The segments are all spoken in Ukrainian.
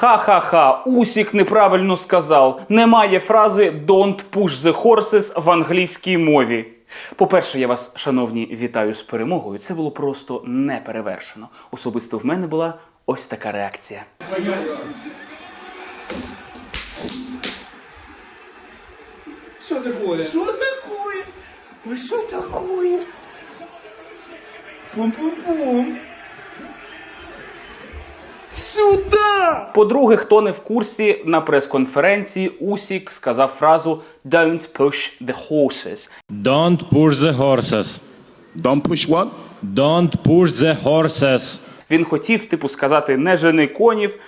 Ха-ха-ха, Усік неправильно сказав. Немає фрази Don't push the horses в англійській мові. По-перше, я вас, шановні, вітаю з перемогою. Це було просто неперевершено. Особисто в мене була ось така реакція. Что такое? Что такое? Ой, что такое? Пум-пум-пум. Сюда! По-друге, хто не в курсі, на прес-конференції Усік сказав фразу Don't push the horses. Don't push the horses. Don't push what? Don't push the horses. Він хотів, типу, сказати не жени конів,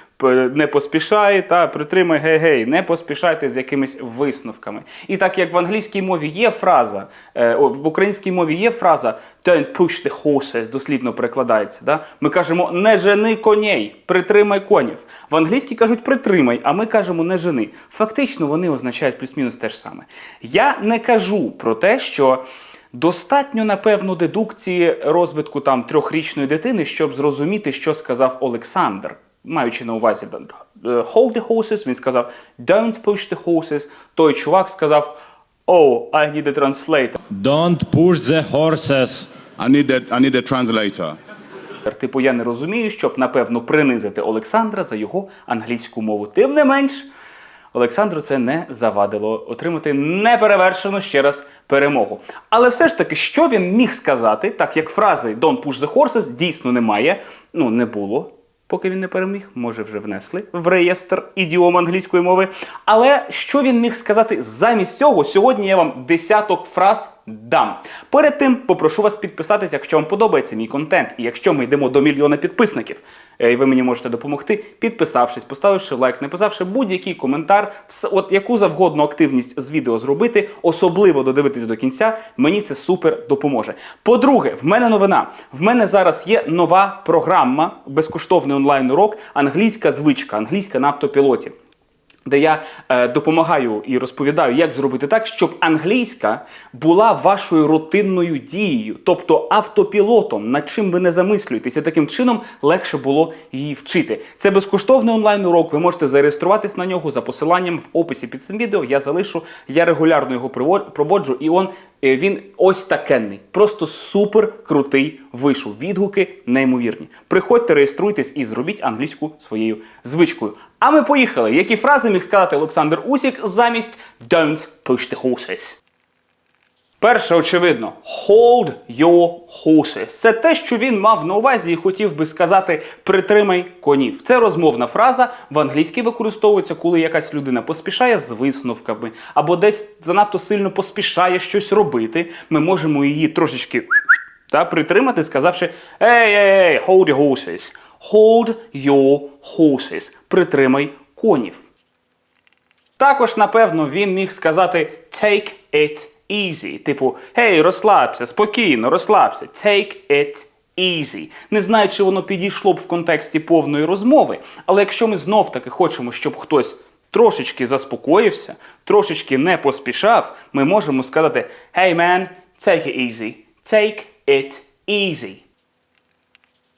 не поспішай та притримай гей-гей, не поспішайте з якимись висновками. І так як в англійській мові є фраза, е, в українській мові є фраза don't push the horses, дослідно перекладається. Да? Ми кажемо не жени коней, притримай конів. В англійській кажуть притримай, а ми кажемо не жени. Фактично вони означають плюс-мінус те ж саме. Я не кажу про те, що. Достатньо, напевно, дедукції розвитку там трьохрічної дитини, щоб зрозуміти, що сказав Олександр. Маючи на увазі е, hold the horses, він сказав don't push the horses. Той чувак сказав Oh, I need a translator. Don't push the horses. I need a, I need a translator. Типу, я не розумію, щоб напевно принизити Олександра за його англійську мову. Тим не менш, Олександру це не завадило отримати неперевершену ще раз перемогу. Але все ж таки, що він міг сказати, так як фрази Don't push the horses дійсно немає, ну не було. Поки він не переміг, може вже внесли в реєстр ідіом англійської мови. Але що він міг сказати замість цього? Сьогодні я вам десяток фраз дам. Перед тим попрошу вас підписатися, якщо вам подобається мій контент. І якщо ми йдемо до мільйона підписників, е, і ви мені можете допомогти, підписавшись, поставивши лайк, написавши будь-який коментар, от яку завгодно активність з відео зробити, особливо додивитись до кінця, мені це супер допоможе. По-друге, в мене новина. В мене зараз є нова програма, безкоштовний онлайн-урок, англійська звичка, англійська на автопілоті де я е, допомагаю і розповідаю, як зробити так, щоб англійська була вашою рутинною дією, тобто автопілотом, над чим ви не замислюєтеся. Таким чином легше було її вчити. Це безкоштовний онлайн-урок. Ви можете зареєструватись на нього за посиланням в описі під цим відео. Я залишу. Я регулярно його проводжу, і он. Е, Він ось такенний, просто супер крутий вийшов. Відгуки неймовірні. Приходьте, реєструйтесь і зробіть англійську своєю звичкою. А ми поїхали. Які фрази міг сказати Олександр Усік замість Don't push the horses? Перше, очевидно, hold your horses. Це те, що він мав на увазі і хотів би сказати притримай конів. Це розмовна фраза в англійській використовується, коли якась людина поспішає з висновками або десь занадто сильно поспішає щось робити. Ми можемо її трошечки та притримати, сказавши Ей, ей, ей, hold your horses. Hold your horses. Притримай конів. Також, напевно, він міг сказати take it easy. Типу, гей, розслабся, спокійно, розслабся. Take it easy. Не знаю, чи воно підійшло б в контексті повної розмови, але якщо ми знов таки хочемо, щоб хтось трошечки заспокоївся, трошечки не поспішав, ми можемо сказати Hey man, take it easy. Take it easy.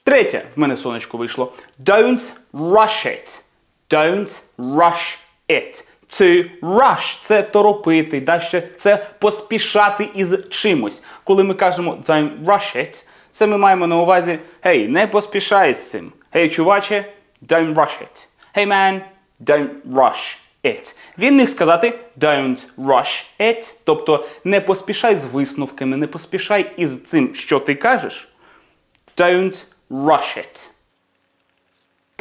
Третє, в мене сонечко вийшло. Don't rush it. Don't rush it. To rush – це торопити, да, ще це поспішати із чимось. Коли ми кажемо don't rush it, це ми маємо на увазі гей, не поспішай з цим. Гей, чуваче, don't rush it. Hey man, don't rush it. Він міг сказати don't rush it, тобто не поспішай з висновками, не поспішай із цим, що ти кажеш. Don't rush it.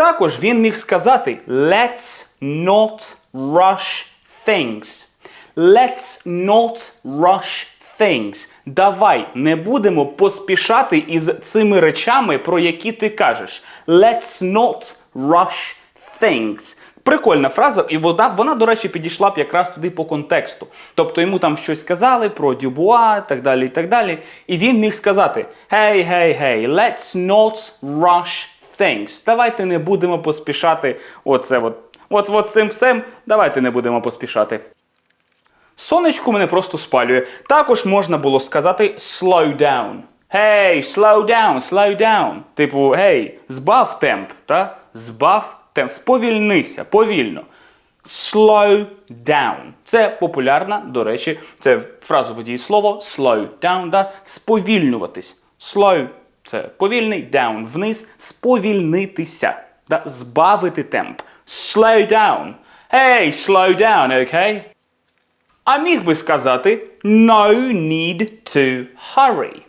Також він міг сказати Let's not rush things. Let's not rush things. Давай не будемо поспішати із цими речами, про які ти кажеш. Let's not rush things. Прикольна фраза, і вона, вона, до речі, підійшла б якраз туди по контексту. Тобто йому там щось сказали про Дюбуа, так далі, і так далі. І він міг сказати: Hey, hey, hey, let's not rush things. Давайте не будемо поспішати. Оце от. От, от цим всім давайте не будемо поспішати. Сонечко мене просто спалює. Також можна було сказати slow down. Hey, slow down, slow down. Типу, гей, збав темп, та? Збав Темп сповільнися, повільно. Slow down. Це популярна, до речі, це фразове дієслово slow down, да? сповільнюватись. Slow це повільний, down вниз, сповільнитися, да? збавити темп. Slow down. Hey, slow down, okay? А міг би сказати no need to hurry.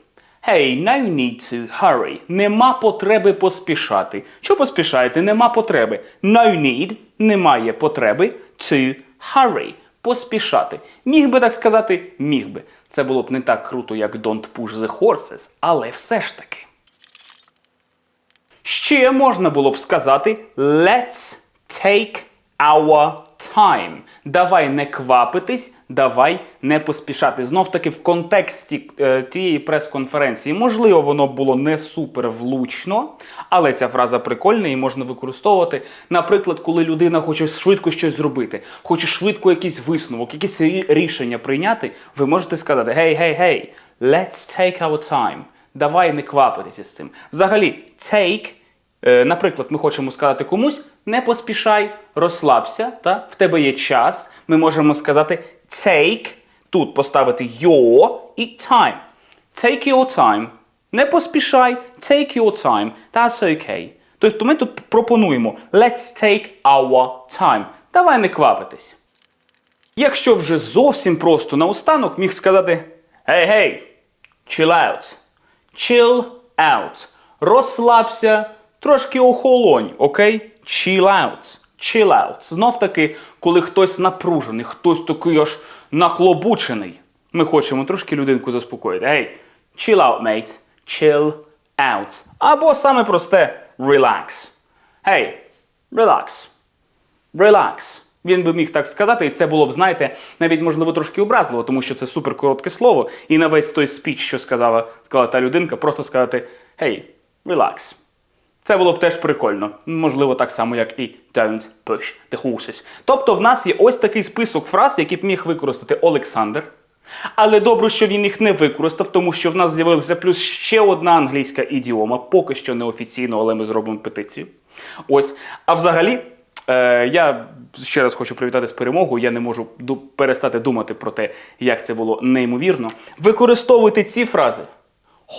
Hey, no need to hurry. Нема потреби поспішати. Що поспішаєте? Нема потреби. No need – немає потреби to hurry. Поспішати. Міг би так сказати? Міг би. Це було б не так круто, як don't push the horses, але все ж таки. Ще можна було б сказати let's take our time. Давай не квапитись, давай не поспішати. Знов таки в контексті е, тієї прес-конференції, можливо, воно було не супер влучно, але ця фраза прикольна і можна використовувати. Наприклад, коли людина хоче швидко щось зробити, хоче швидко якийсь висновок, якесь рі- рішення прийняти, ви можете сказати: гей, гей, гей, let's take our time. Давай не квапитися з цим. Взагалі, take Е, Наприклад, ми хочемо сказати комусь не поспішай, розслабся, та? в тебе є час. Ми можемо сказати take, тут поставити your і time. Take your time. Не поспішай, take your time. That's okay. Тобто ми тут пропонуємо let's take our time. Давай не квапитись. Якщо вже зовсім просто наостанок міг сказати Гей, гей, chill out. Chill out. Розслабся, трошки охолонь, окей? Chill out. Chill out. Знов таки, коли хтось напружений, хтось такий аж нахлобучений. Ми хочемо трошки людинку заспокоїти. Гей, chill out, mate. Chill out. Або саме просте relax. Гей, relax. Relax. Він би міг так сказати, і це було б, знаєте, навіть можливо трошки образливо, тому що це супер коротке слово. І на весь той спіч, що сказала, сказала та людинка, просто сказати Hey, relax. Це було б теж прикольно. Можливо, так само, як і don't push the horses. Тобто, в нас є ось такий список фраз, які б міг використати Олександр. Але добре, що він їх не використав, тому що в нас з'явилася плюс ще одна англійська ідіома, поки що неофіційно, але ми зробимо петицію. Ось. А взагалі, е, я ще раз хочу привітати з перемогою. Я не можу перестати думати про те, як це було неймовірно. Використовуйте ці фрази.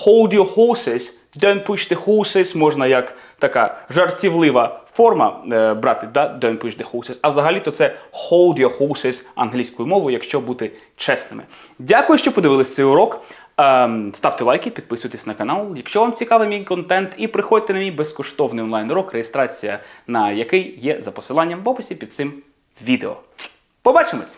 Hold your horses, don't push the horses можна як така жартівлива форма е, брати, да? don't push the horses. А взагалі-то це hold your horses англійською мовою, якщо бути чесними. Дякую, що подивились цей урок. Ем, ставте лайки, підписуйтесь на канал, якщо вам цікавий мій контент, і приходьте на мій безкоштовний онлайн-урок, реєстрація на який є за посиланням в описі під цим відео. Побачимось!